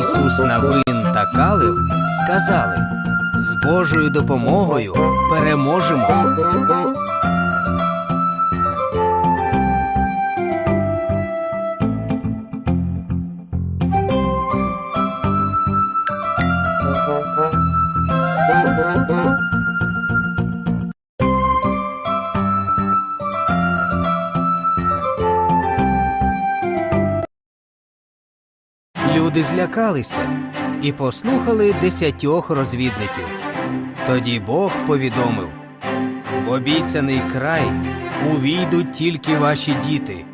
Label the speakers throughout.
Speaker 1: Ісус Навин та Калив сказали: з Божою допомогою переможемо. Люди злякалися і послухали десятьох розвідників. Тоді Бог повідомив: в обіцяний край увійдуть тільки ваші діти,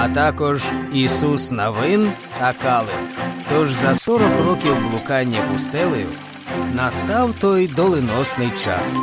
Speaker 1: а також Ісус Навин та Калив. Тож за 40 років блукання пустелею настав той доленосний час.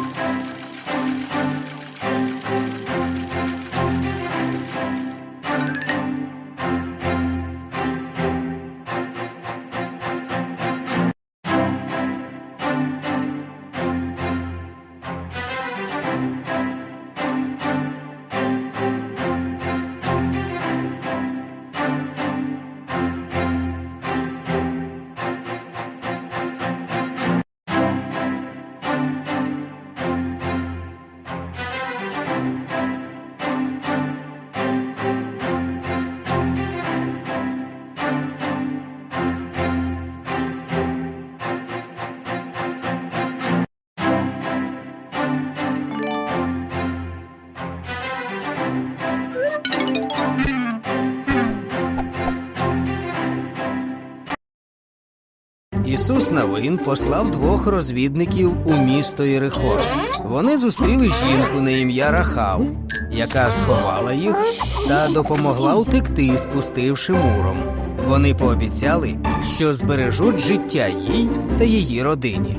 Speaker 1: Ісус Навин послав двох розвідників у місто Єрихон. Вони зустріли жінку на ім'я Рахав, яка сховала їх та допомогла утекти, спустивши муром. Вони пообіцяли, що збережуть життя їй та її родині.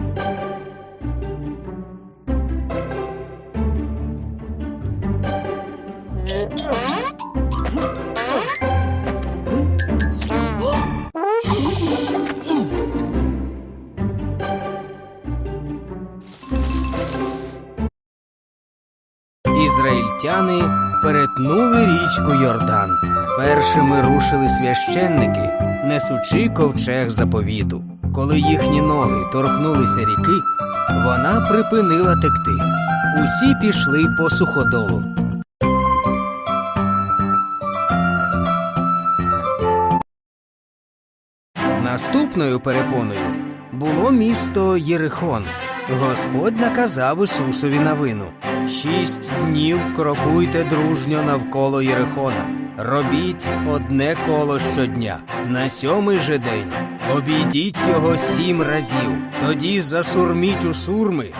Speaker 1: Ізраїльтяни перетнули річку Йордан. Першими рушили священники, несучи ковчег заповіту. Коли їхні ноги торкнулися ріки, вона припинила текти. Усі пішли по суходолу. Наступною перепоною було місто Єрихон. Господь наказав Ісусові новину. Шість днів крокуйте дружньо навколо Єрихона. Робіть одне коло щодня. На сьомий же день обійдіть його сім разів. Тоді засурміть у сурми,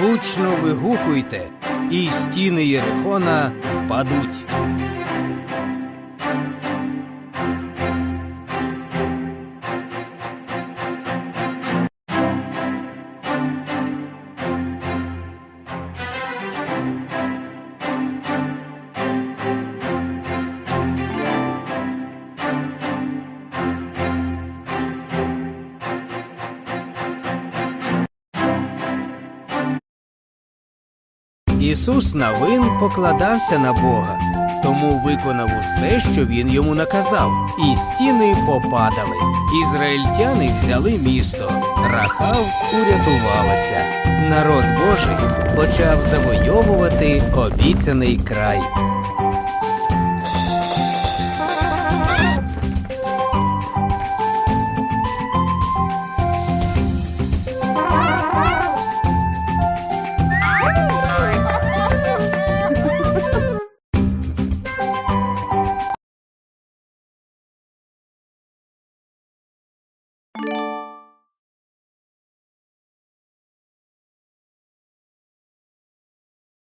Speaker 1: гучно вигукуйте, і стіни Єрихона впадуть. Ісус Навин покладався на Бога, тому виконав усе, що він йому наказав, і стіни попадали. Ізраїльтяни взяли місто, Рахав урятувалася. Народ Божий почав завойовувати обіцяний край.